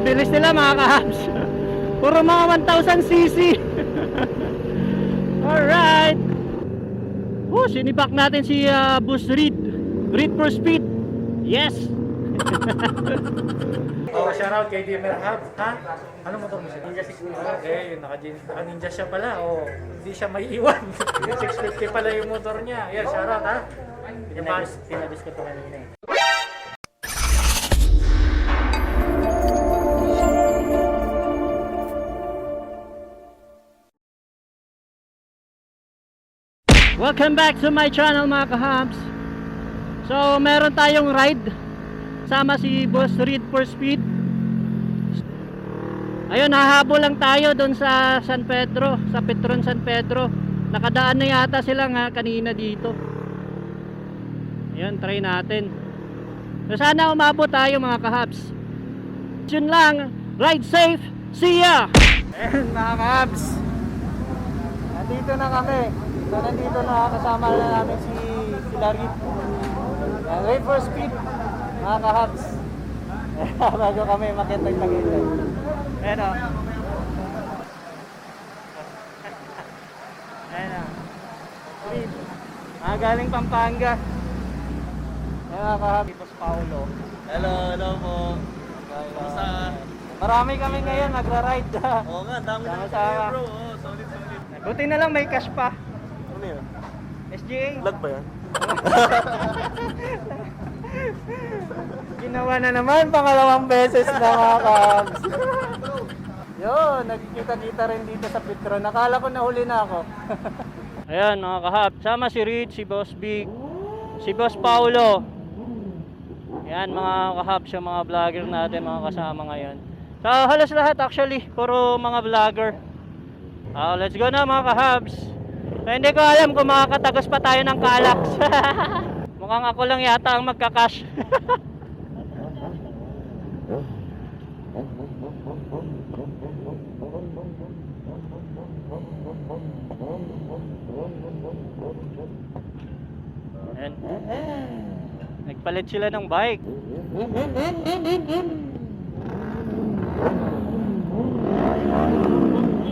bibilis nila mga kahabs. Puro mga 1000cc. Alright. Oh, sinibak natin si ah, Bus Reed. Reed for speed. Yes. Oh, shout out kay DMR Hub. Ha? Ano motor mo siya? Ninja 650. Okay, naka, naka ninja siya pala. Oh, hindi siya may iwan. 650 pala yung motor niya. Yeah, shout out ha. Pinabis, pinabis ko to kanina eh. Welcome back to my channel mga kahabs. So, meron tayong ride. Sama si Boss Reed for Speed. Ayun, hahabol lang tayo doon sa San Pedro, sa Petron San Pedro. Nakadaan na yata sila nga kanina dito. Ayun, try natin. So, sana umabot tayo mga kahabs. Yun lang, ride safe, see ya! Ayun mga kabs. Nandito na kami. So nandito na kasama na namin si si Larit. Yan, wait for speed. Mga kahabs. Bago kami makita yung Tagaytay. Ayan o. Ayan o. Speed. Mga galing Pampanga. Ayan mga kahabs. Tipos Paulo. Hello, hello po. Kamusta? Marami kami ngayon nagra-ride. Oo nga, dami na kayo bro. Oh, solid, solid. Buti na lang may cash pa. Ano yun? SGA. Vlog ba yan? Ginawa na naman pangalawang beses na mga kabs. Yun, nagkita-kita rin dito sa Petron. Nakala ko nahuli na ako. Ayan mga kahap, sama si Rich, si Boss Big, si Boss Paulo. Ayan mga kahap, yung mga vlogger natin, mga kasama ngayon. So halos lahat actually, puro mga vlogger. Ah, let's go na mga kahabs. So, hindi ko alam kung makakatagos pa tayo ng Calax. Mukhang ako lang yata ang magkakash. Ayan. Nagpalit sila ng bike.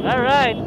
Alright.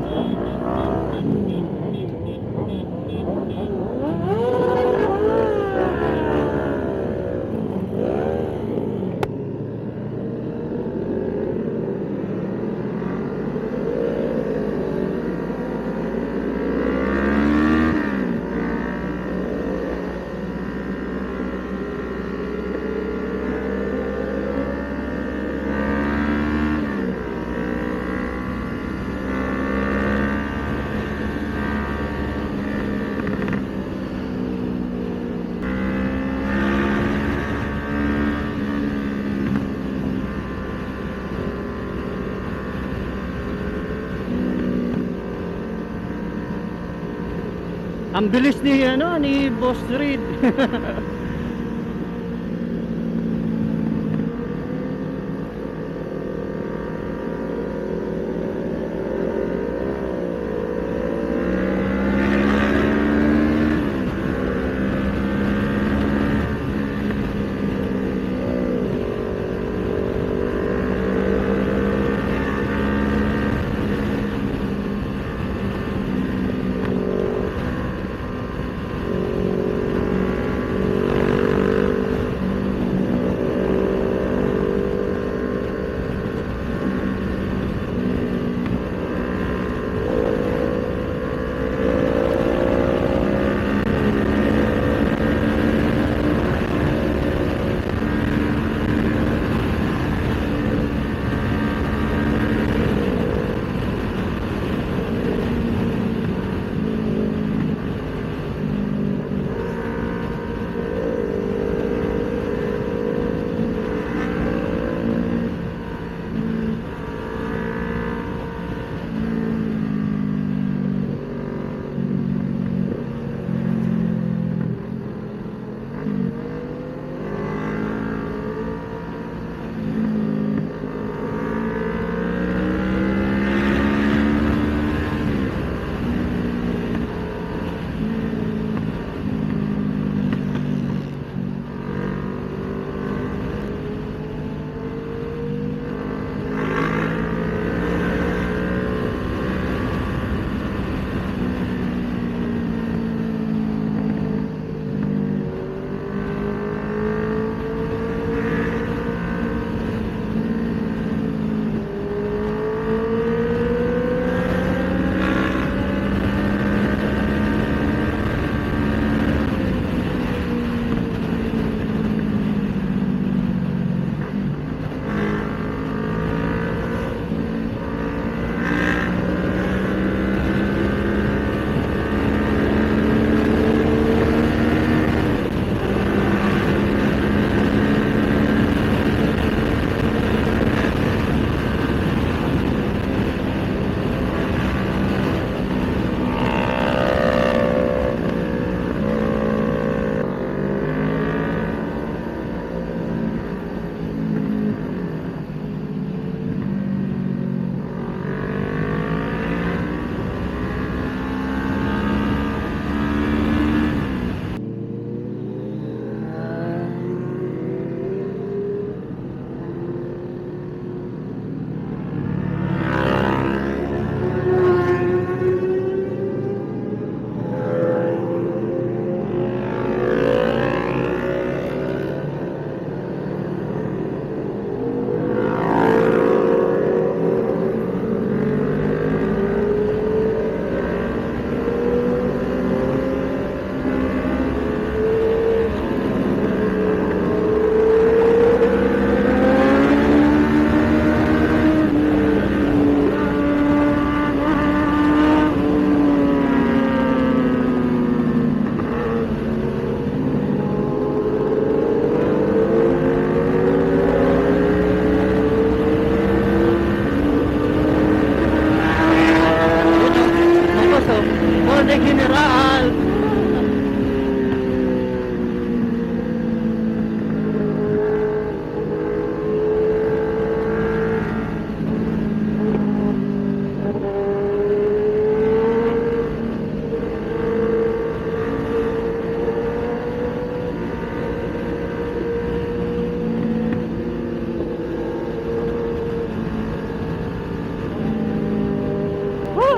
Ang bilis ni ano ni Boss Reed.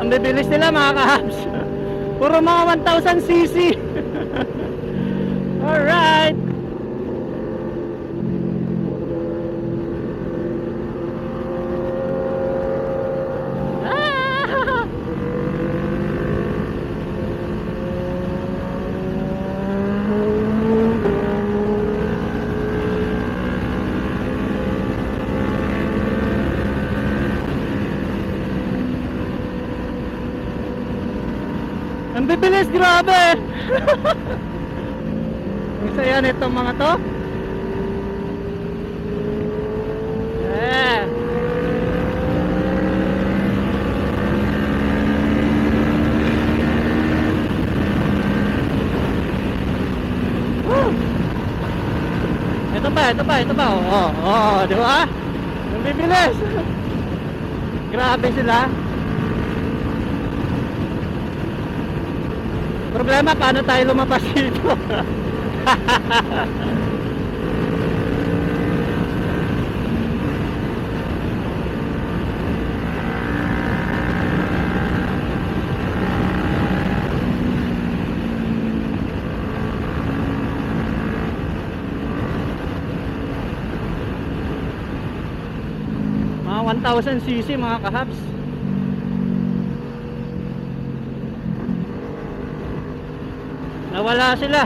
Ang bibilis nila mga kahabs. Puro mga 1,000 cc. Alright. Ah! Ang bibilis, grabe! Ang saya nitong mga to. Eh. Woo! Ito pa, ito pa, ito pa. Oo, oh, oh, di ba? Ang bibilis. Grabe sila. Problema, paano tayo lumapas dito? mga 1,000 cc mga kahabs Nawala sila.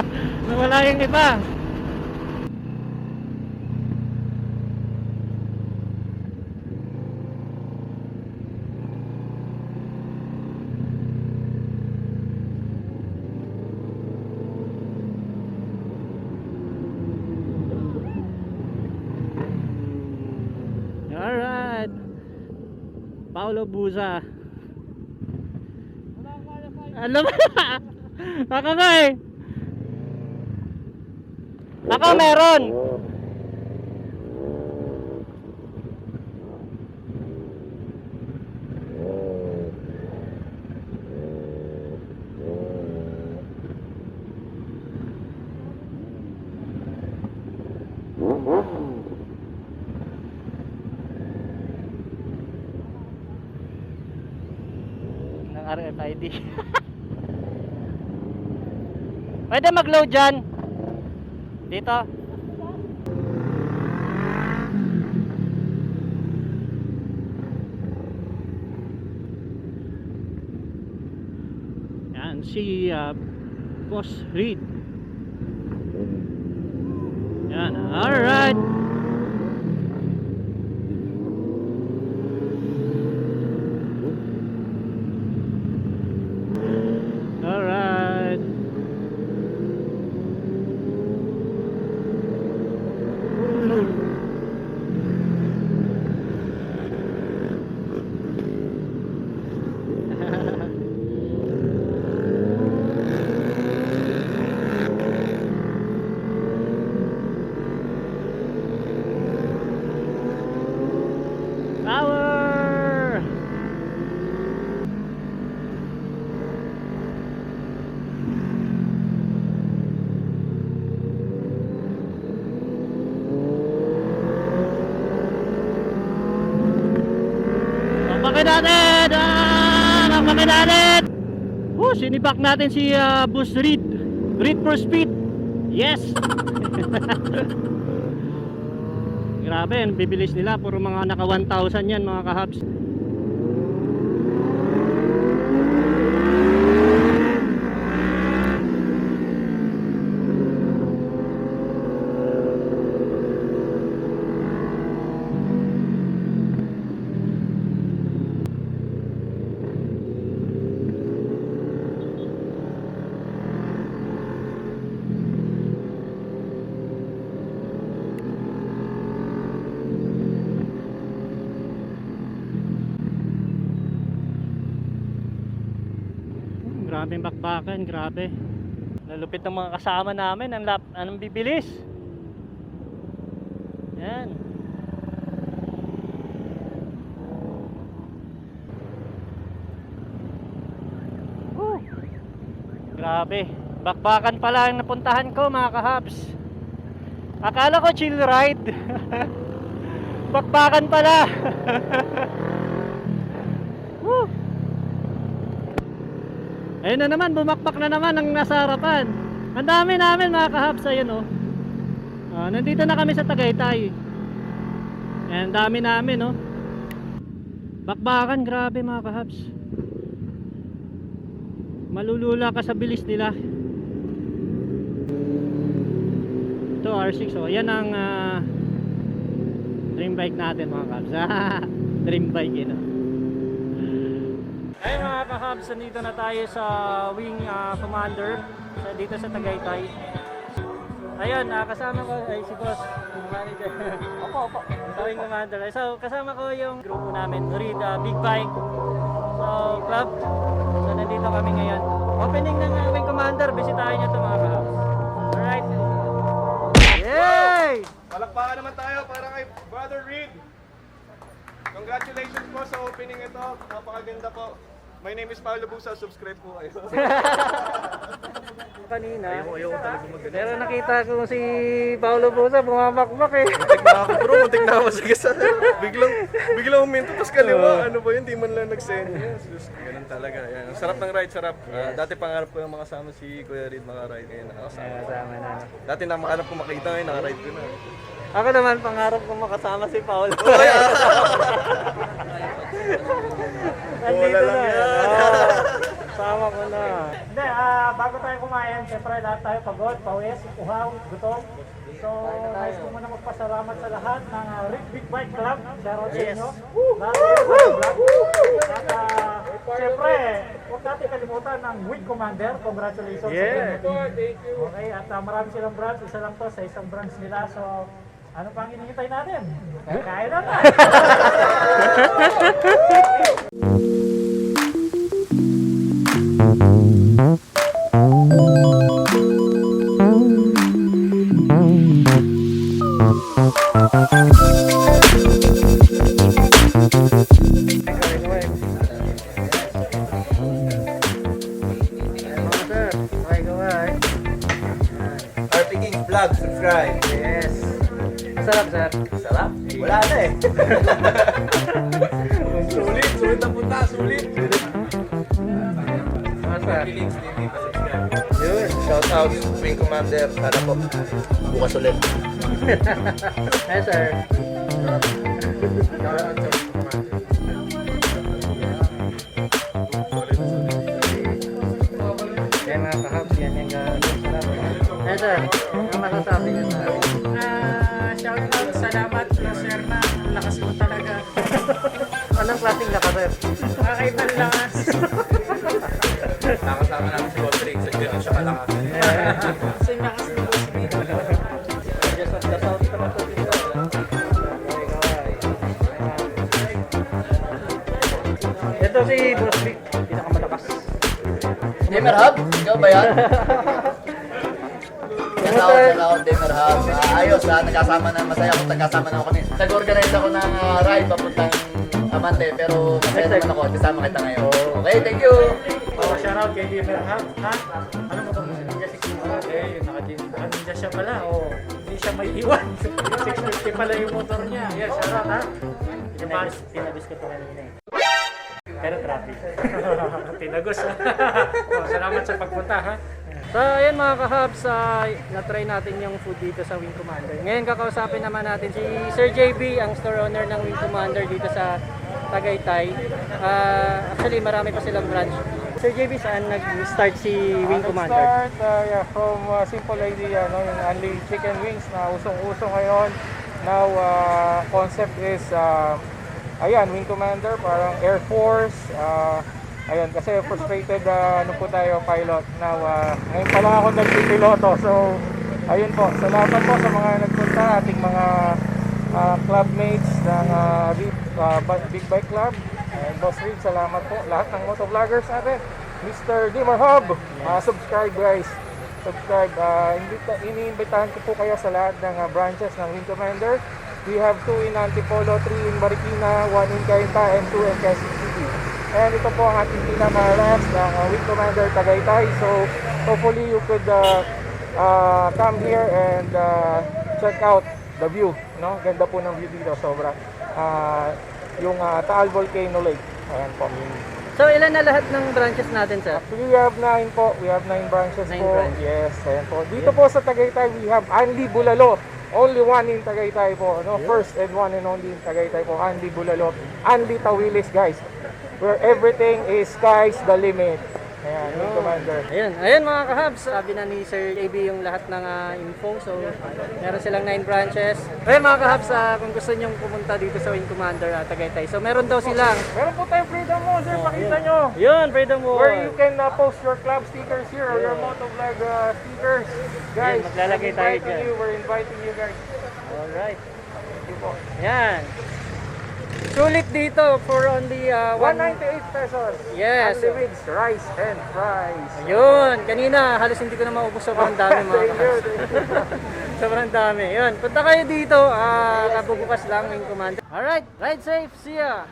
Nawala yung iba. Alright. Paulo Buza. Alam mo Ako nga eh. Ako meron. ng RFID. Pwede mag-load dyan. Dito. Yan, si uh, Boss Reed. Yan, alright. Alright. Power! Papakin natin! Ah! Papakin natin! Oh, sinibak natin si ah, Boss Reed. Reed for speed. Yes! Grabe, bibilis nila. Puro mga naka 1,000 yan mga kahabs. Yung bakbakan, grabe. Lalupit ng mga kasama namin, ang lap, anong bibilis. Yan. Woo. Grabe. Bakbakan pala ang napuntahan ko mga kahabs. Akala ko chill ride. Bakbakan pala. Ayun na naman, bumakpak na naman ang nasa harapan. Ang dami namin mga kahabs, ayun oh. Ah, nandito na kami sa Tagaytay. Ayan, dami namin oh. Bakbakan, grabe mga kahabs. Malulula ka sa bilis nila. Ito R6 oh. Yan ang ah, dream bike natin mga kahabs. dream bike yun oh. Ay mga kahabs, nandito na tayo sa Wing ah, Commander sa, dito sa Tagaytay. Ayun, ah, kasama ko ay si Boss, manager. opo, opo. Sa Wing Commander. So, kasama ko yung grupo namin, Read ah, Big Bike. So, club. So, nandito kami ngayon. Opening ng ah, Wing Commander, bisitahin nyo ito mga kahabs. Alright. Yay! Palakpakan naman tayo para kay Brother Reed. Congratulations po sa opening ito. Napakaganda po. My name is Paolo Busa. Subscribe po kayo. Kanina. Ayoko, ayoko talaga mag Pero nakita ko si Paolo Busa bumamakmak eh. Muntik na ako bro, muntik na ako sa gasa. Biglang, biglang uminto, tapos kaliwa. Ano ba yun? Di man lang nag-send. Yes, just, ganun talaga. Yan. Ang Sarap ng ride, sarap. Ah, dati pangarap ko yung makasama si Kuya Reed makaride. Ngayon nakasama. Kasama na. Dati na makanap ko makita ngayon, nakaride ko na. Ako naman pangarap ko makasama si Paolo. Nandito Wala lang na. yan. Oo. Sama ko na. Hindi, ah, bago tayo kumain, siyempre lahat tayo pagod, pawis, uhaw, gutom. So, nais ko muna magpasalamat sa lahat ng uh, Rick Big Bike Club. Shout out sa inyo. Sa vlog. At ah, siyempre, huwag natin kalimutan ng Week Commander. Congratulations sa Yeah. team. Okay, at ah, marami silang branch. Isa lang to sa isang branch nila. So, ano pang hinihintay natin? Kain na na! 嗯。Sana po bukas ulit. Yes, sir. Yan mga kahabs, yan yung gagawin. Yes, sir. Ang masasabi niyo sa akin? Ah, shout out, salamat, sir na, lakas mo talaga. Anong klaseng laka, sir? Kakaiba ang lakas. Nakasama namin si Godric sa Gano'n siya kalakas. Ito si Boss Vic, pinakamalakas. Gamer Hub? Ikaw ba yan? Shout out, shout out, Gamer Hub. Ah, ayos, ah, nagkasama na, masaya ako, nagkasama na ako kanina. Nag-organize ako ng ah, ride papuntang Amante, pero masaya naman ako, kasama kita ngayon. Okay, thank you! Oh, shout out kay Gamer Hub. Ha? Ano mo to? Ninja 650. Eh, yun, naka-ninja naka siya pala. Oh, hindi siya may iwan. 650 pala yung motor niya. Yeah, shout out ha. Tinagos ko to kanina eh. Pero traffic. Tinagos oh, salamat sa pagpunta ha. So ayun mga kahabs, uh, na-try natin yung food dito sa Wing Commander. Ngayon kakausapin naman natin si Sir JB, ang store owner ng Wing Commander dito sa Tagaytay. Ah, actually marami pa silang branch. Sir JB, saan nag-start si Wing Commander? Start uh, yeah, from uh, simple idea, no, yung only chicken wings na usong-uso ngayon. Now, uh, concept is, uh, ayan, Wing Commander, parang Air Force. Uh, ayan, kasi frustrated, uh, ano po tayo, pilot. Now, uh, ngayon pa lang ako nagpipiloto. So, ayun po, salamat po sa mga nagpunta, ating mga uh, clubmates ng uh, Big, uh, Bi- Big Bike Club. And Boss Reed, salamat po. Lahat ng motovloggers natin. Mr. Dimmer Hub, uh, subscribe guys. Subscribe. Uh, iniimbitahan ko po kayo sa lahat ng uh, branches ng Wing Commander. We have two in Antipolo, three in Marikina, one in Cainta, and two in Quezon City. And ito po ang ating pinaka-last ng uh, Wing Commander Tagaytay. So, hopefully you could uh, uh, come here and uh, check out the view. No? Ganda po ng view dito, sobra. Uh, yung uh, Taal Volcano Lake. Ayan po. So, ilan na lahat ng branches natin, sir? Actually, we have nine po. We have nine branches Nine po. branches. Yes, ayan po. Dito po sa Tagaytay, we have Anli Bulalo. Only one in Tagaytay po. No? First and one and only in Tagaytay po. Anli Bulalo. Anli Tawilis, guys. Where everything is sky's the limit. Ayan, Wing Commander. Ayun, ayun mga kahabs, sabi na ni Sir AB yung lahat ng ah, info. So, meron silang 9 branches. Ayun mga kahabs, ah, kung gusto nyong pumunta dito sa Wing Commander at Tagaytay. So, meron daw silang Meron po tayong freedom mo, sir. Pakita nyo. yun, Freedom Wall. Where you can uh, post your club stickers here or your motovlog uh, stickers. Guys, Yan, maglalagay we're tayo inviting dyan. you. We're inviting you guys. Alright. Thank you po. Yan. Sulit dito for only uh, one... 198 pesos. Yes. With rice and fries. Ayun, kanina halos hindi ko na maubos sobrang dami mga kahabs. sobrang dami. Yun, punta kayo dito, ah, kabubukas lang Wing Commander. Alright, ride safe, see ya!